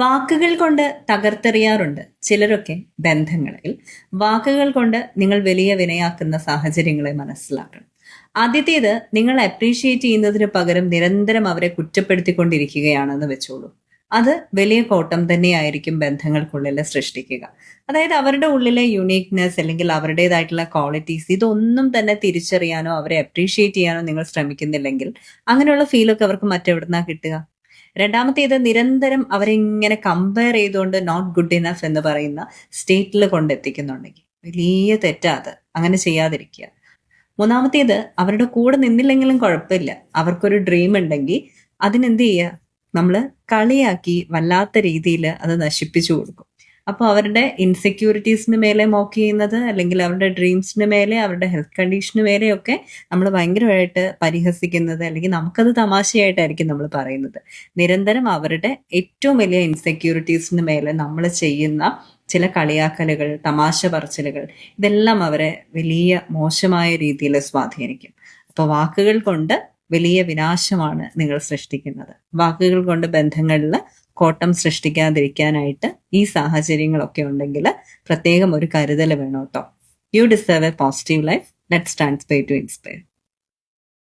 വാക്കുകൾ കൊണ്ട് തകർത്തെറിയാറുണ്ട് ചിലരൊക്കെ ബന്ധങ്ങളിൽ. വാക്കുകൾ കൊണ്ട് നിങ്ങൾ വലിയ വിനയാക്കുന്ന സാഹചര്യങ്ങളെ മനസ്സിലാക്കണം. ആദ്യത്തേത് നിങ്ങൾ അപ്രീഷിയേറ്റ് ചെയ്യുന്നതിന് പകരം നിരന്തരം അവരെ കുറ്റപ്പെടുത്തിക്കൊണ്ടിരിക്കുകയാണെന്ന് വെച്ചോളൂ. അത് വലിയ കോട്ടം തന്നെയായിരിക്കും ബന്ധങ്ങൾക്കുള്ളിൽ സൃഷ്ടിക്കുക. അതായത് അവരുടെ ഉള്ളിലെ യുണീക്നെസ് അല്ലെങ്കിൽ അവരുടേതായിട്ടുള്ള ക്വാളിറ്റീസ് ഇതൊന്നും തന്നെ തിരിച്ചറിയാനോ അവരെ അപ്രീഷിയേറ്റ് ചെയ്യാനോ നിങ്ങൾ ശ്രമിക്കുന്നില്ലെങ്കിൽ അങ്ങനെയുള്ള ഫീലൊക്കെ അവർക്ക് മറ്റെവിടുന്നാ കിട്ടുക? രണ്ടാമത്തേത് നിരന്തരം അവരിങ്ങനെ കമ്പയർ ചെയ്തുകൊണ്ട് നോട്ട് ഗുഡ് ഇനഫ് എന്ന് പറയുന്ന സ്റ്റേറ്റിൽ കൊണ്ടെത്തിക്കുന്നുണ്ടെങ്കിൽ. വലിയ തെറ്റാത് അങ്ങനെ ചെയ്യാതിരിക്കുക. മൂന്നാമത്തേത് അവരുടെ കൂടെ നിന്നില്ലെങ്കിലും കുഴപ്പമില്ല. അവർക്കൊരു ഡ്രീം ഉണ്ടെങ്കിൽ അതിനെന്ത് ചെയ്യുക? നമ്മൾ കളിയാക്കി വല്ലാത്ത രീതിയിൽ അത് നശിപ്പിച്ചു കൊടുക്കും. അപ്പോൾ അവരുടെ ഇൻസെക്യൂരിറ്റീസിന് മേലെ മോക്ക് ചെയ്യുന്നത് അല്ലെങ്കിൽ അവരുടെ ഡ്രീംസിന് മേലെ അവരുടെ ഹെൽത്ത് കണ്ടീഷന് മേലെയൊക്കെ നമ്മൾ ഭയങ്കരമായിട്ട് പരിഹസിക്കുന്നത് അല്ലെങ്കിൽ നമുക്കത് തമാശയായിട്ടായിരിക്കും നമ്മൾ പറയുന്നത്. നിരന്തരം അവരുടെ ഏറ്റവും വലിയ ഇൻസെക്യൂരിറ്റീസിന് മേലെ നമ്മൾ ചെയ്യുന്ന ചില കളിയാക്കലുകൾ തമാശ പറച്ചിലുകൾ ഇതെല്ലാം അവരെ വലിയ മോശമായ രീതിയിൽ സ്വാധീനിക്കും. അപ്പോൾ വാക്കുകൾ കൊണ്ട് വലിയ വിനാശമാണ് നിങ്ങൾ സൃഷ്ടിക്കുന്നത്. വാക്കുകൾ കൊണ്ട് ബന്ധങ്ങളിൽ കോട്ടം സൃഷ്ടിക്കാതിരിക്കാനായിട്ട് ഈ സാഹചര്യങ്ങളൊക്കെ ഉണ്ടെങ്കിൽ പ്രത്യേകം ഒരു കരുതൽ വേണം കേട്ടോ. You deserve a positive life let stand pay to inspire